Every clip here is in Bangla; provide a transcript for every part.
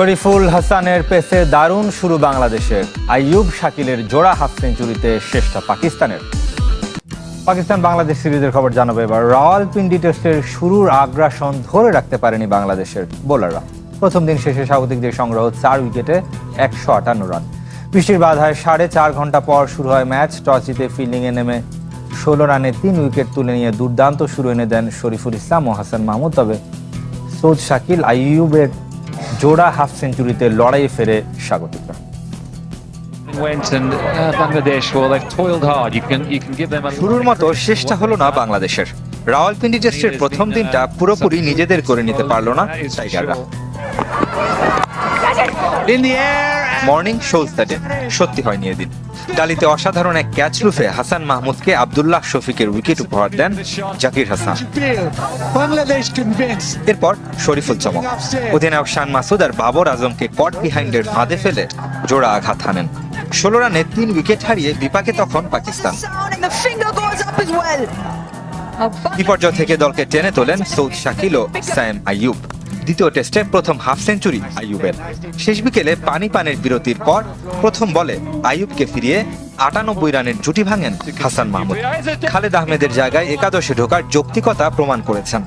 শরীফুল হাসানের পেসে দারুণ শুরু বাংলাদেশের। আইয়ুব শাকিলের জোড়া হাফ সেঞ্চুরিতে শেষটা পাকিস্তানের। পাকিস্তান বাংলাদেশ সিরিজের খবর জানাব এবার। রাওয়ালপিন্ডি টেস্টের শুরুর আগ্রাসন ধরে রাখতে পারেনি বাংলাদেশের বোলাররা। প্রথম দিন শেষে স্বাগতিকদের সংগ্রহ, চার উইকেটে একশো আটান্ন রান। বৃষ্টির বাধায় সাড়ে চার ঘণ্টা পর শুরু হয় ম্যাচ। টস জিতে ফিল্ডিংয়ে নেমে ষোলো রানে তিন উইকেট তুলে নিয়ে দুর্দান্ত শুরু এনে দেন শরীফুল ইসলাম ও হাসান মাহমুদ। তবে সৌদ শাকিল আইয়ুবের জোড়া হাফ সেঞ্চুরিতে লড়াইয়ে ফেরে স্বাগতিকরা। Uh, Bangladesh, well, they've toiled hard. You can you can give them a শুরুর মতো শেষটা হলো না বাংলাদেশের। রাওয়ালপিন্ডি টেস্টের প্রথম দিনটা পুরোপুরি নিজেদের করে নিতে পারল না টাইগাররা। মর্নিং শোজ দ্য শোলস্টাডে সত্যি হয়নি এদিন। ডালিতে অসাধারণ এক ক্যাচ রুফে হাসান মাহমুদকে আব্দুল্লাহ শফিকের উইকেট উপহার দেন জাকির হাসান। এরপর শরীফুল চমক অধিনায়ক শান মাসুদ আর বাবর আজমকে কট বিহাইন্ডের ফাঁদে ফেলে জোড়া আঘাত হানেন। ষোলো রানে তিন উইকেট হারিয়ে বিপাকে তখন পাকিস্তান। বিপর্যয় থেকে দলকে টেনে তোলেন সৌদ শাকিল ও সায়েম আইয়ুব। দ্বিতীয় টেস্টে প্রথম হাফ সেঞ্চুরি আইয়ুবের। শেষ বিকেলে পানি পানের বিরতির পর প্রথম বলে আইয়ুবকে ফিরিয়ে আটানব্বই রানের জুটি ভাঙেন হাসান মাহমুদ। খালেদ আহমেদের জায়গায় একাদশে ঢোকার যৌক্তিকতা প্রমাণ করেছেন.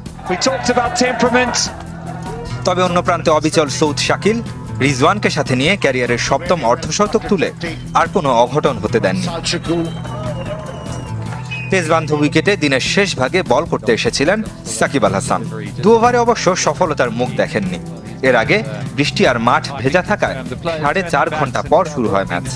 তবে অন্য প্রান্তে অবিচল সৌদ শাকিল রিজওয়ানকে সাথে নিয়ে ক্যারিয়ারের সপ্তম অর্ধশতক তুলে আর কোনো অঘটন হতে দেননি। তেজবান্ধব উইকেটে দিনের শেষ ভাগে বল করতে এসেছিলেন সাকিব আল হাসান। দু ওভারে অবশ্য সফলতার মুখ দেখেননি। এর আগে বৃষ্টি আর মাঠ ভেজা থাকায় সাড়ে চার ঘণ্টা পর শুরু হয় ম্যাচ